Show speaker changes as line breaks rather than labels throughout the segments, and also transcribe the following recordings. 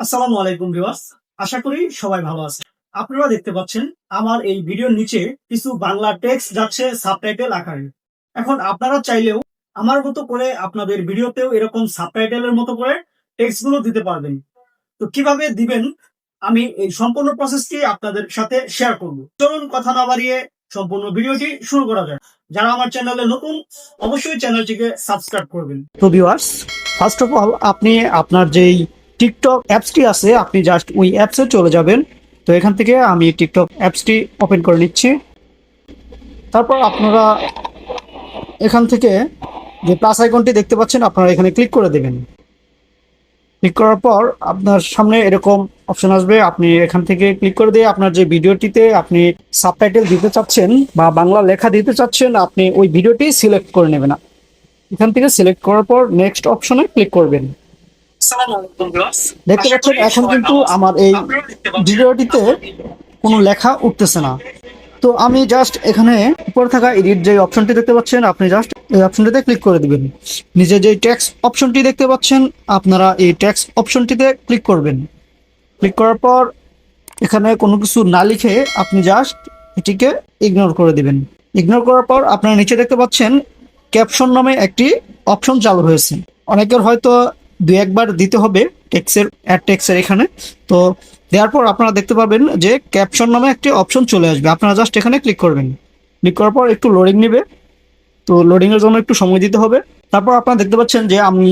আসসালামু আলাইকুম ভিউয়ার্স। আশা করি সবাই ভালো আছে আপনারা দেখতে পাচ্ছেন, আমার এই ভিডিওর নিচে কিছু বাংলা টেক্সট যাচ্ছে সাবটাইটেল আকারে। এখন আপনারা চাইলেও আমার মতো করে আপনাদের ভিডিওতেও এরকম সাবটাইটেলের মতো করে টেক্সটগুলো দিতে পারবেন। তো কীভাবে দিবেন, আমি এই সম্পূর্ণ প্রসেসটি আপনাদের সাথে শেয়ার করব। চলুন কথা না বাড়িয়ে সম্পূর্ণ ভিডিওটি শুরু করা যায় যারা আমার চ্যানেলে নতুন, অবশ্যই চ্যানেলটিকে সাবস্ক্রাইব করবেন। তো ভিউয়ার্স ফার্স্ট অফ অল আপনি আপনার যেই টিকটক অ্যাপসটি আছে, আপনি জাস্ট ওই অ্যাপসে চলে যাবেন। তো এখান থেকে আমি টিকটক অ্যাপসটি ওপেন করে নিচ্ছি। তারপর আপনারা এখান থেকে যে প্লাস আইকনটি দেখতে পাচ্ছেন, আপনারা এখানে ক্লিক করে দেবেন। ক্লিক করার পর আপনার সামনে এরকম অপশন আসবে। আপনি এখান থেকে ক্লিক করে দিয়ে আপনার যে ভিডিওটিতে আপনি সাবটাইটেল দিতে চাচ্ছেন বা বাংলা লেখা দিতে চাচ্ছেন, আপনি ওই ভিডিওটি সিলেক্ট করে নেবেন। এখান থেকে সিলেক্ট করার পর নেক্সট অপশনে ক্লিক করবেন। দেখতে পাচ্ছেন এখন কিন্তু আমার এই ভিডিওটিতে কোনো লেখা উঠতেছে না। তো আমি জাস্ট এখানে উপরে থাকা এডিট যে অপশনটি দেখতে পাচ্ছেন আপনি জাস্ট এই অপশনটিতে ক্লিক করে দিবেন। নিজে যে ট্যাক্স অপশনটি দেখতে পাচ্ছেন আপনারা এই ট্যাক্স অপশনটিতে ক্লিক করবেন। ক্লিক করার পর এখানে কোনো কিছু না লিখে আপনি জাস্ট এটিকে ইগনোর করে দিবেন। ইগনোর করার পর আপনারা নিচে দেখতে পাচ্ছেন ক্যাপশন নামে একটি অপশন চালু হয়েছে। অনেকের হয়তো দুই একবার দিতে হবে টেক্সের, অ্যাড টেক্সের এখানে। তো দেওয়ার পর আপনারা দেখতে পাবেন যে ক্যাপশন নামে একটি অপশন চলে আসবে। আপনারা জাস্ট এখানে ক্লিক করবেন। ক্লিক করার পর একটু লোডিং নেবে। তো লোডিং এর জন্য একটু সময় দিতে হবে। তারপর আপনারা দেখতে পাচ্ছেন যে আমি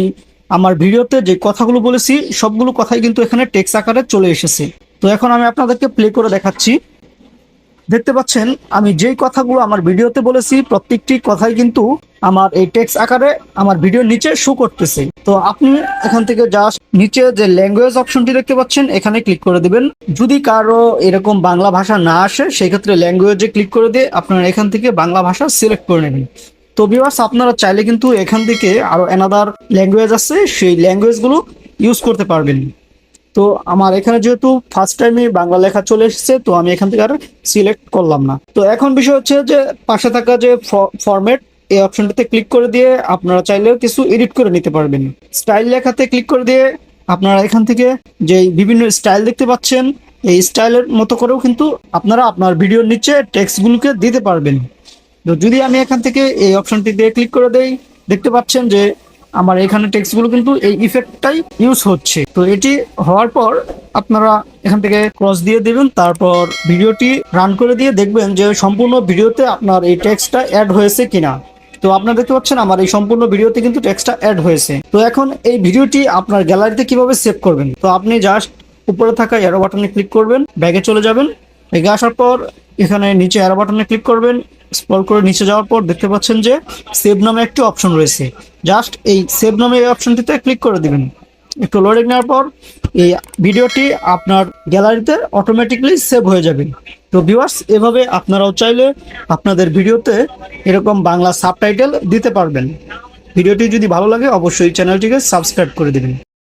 আমার ভিডিওতে যে কথাগুলো বলেছি, সবগুলো কথাই কিন্তু এখানে টেক্স আকারে চলে এসেছে। তো এখন আমি আপনাদেরকে প্লে করে দেখাচ্ছি। দেখতে পাচ্ছেন, আমি যেই কথাগুলো আমার ভিডিওতে বলেছি, প্রত্যেকটি কথাই কিন্তু আমার এই টেক্স আকারে আমার ভিডিওর নিচে শো করতেছে। তো আপনি এখান থেকে জাস্ট নিচে যে ল্যাঙ্গুয়েজ অপশনটি দেখতে পাচ্ছেন, এখানে ক্লিক করে দিবেন। যদি কারও এরকম বাংলা ভাষা না আসে সেই ক্ষেত্রে ল্যাঙ্গুয়েজে ক্লিক করে দিয়ে আপনারা এখান থেকে বাংলা ভাষা সিলেক্ট করে নেবেন। তো ভিউয়ার্স আপনারা চাইলে কিন্তু এখান থেকে আরও অ্যানাদার ল্যাঙ্গুয়েজ আছে, সেই ল্যাঙ্গুয়েজগুলো ইউজ করতে পারবেন। তো আমার এখানে যেহেতু ফার্স্ট টাইমে বাংলা লেখা চলে এসেছে, তো আমি এখান থেকে আর সিলেক্ট করলাম না। তো এখন বিষয় হচ্ছে যে পাশে থাকা যে ফরম্যাট এই অপশনটাতে ক্লিক করে দিয়ে আপনারা চাইলেও কিছু এডিট করে নিতে পারবেন। স্টাইল লেখাতে ক্লিক করে দিয়ে আপনারা এখান থেকে যে বিভিন্ন স্টাইল দেখতে পাচ্ছেন, এই স্টাইলের মতো করেও কিন্তু আপনারা আপনার ভিডিওর নিচে টেক্সটগুলোকে দিতে পারবেন। তো যদি আমি এখান থেকে এই অপশনটি দিয়ে ক্লিক করে দেই, দেখতে পাচ্ছেন যে আমার এখানে টেক্সটগুলো কিন্তু এই ইফেক্টটাই ইউজ হচ্ছে। তো এটি হওয়ার পর আপনারা এখান থেকে ক্রস দিয়ে দেবেন, তারপর ভিডিওটি রান করে দিয়ে দেখবেন যে সম্পূর্ণ ভিডিওতে আপনার এই টেক্সটটা অ্যাড হয়েছে কিনা। তো আপনারা দেখতে পাচ্ছেন আমার এই সম্পূর্ণ ভিডিওতে কিন্তু টেক্সটটা অ্যাড হয়েছে। তো এখন এই ভিডিওটি আপনার গ্যালারিতে কীভাবে সেভ করবেন? তো আপনি জাস্ট উপরে থাকা এরো বাটনে ক্লিক করবেন ব্যাগে চলে যাবেন। ব্যাগে আসার পর এখানে নিচে এরো বাটনে ক্লিক করবেন। স্ক্রল করে নিচে যাওয়ার পর দেখতে পাচ্ছেন যে সেভ নামে একটি অপশন রয়েছে। জাস্ট এই সেভ নামে এই অপশনটিতে ক্লিক করে দিবেন। একটু লোডিং নেওয়ার পর এই ভিডিওটি আপনার গ্যালারিতে অটোমেটিকলি সেভ হয়ে যাবে। তো ভিউয়ার্স এভাবে আপনারাও চাইলে আপনাদের ভিডিওতে এরকম বাংলা সাবটাইটেল দিতে পারবেন। ভিডিওটি যদি ভালো লাগে, অবশ্যই চ্যানেলটিকে সাবস্ক্রাইব করে দিবেন।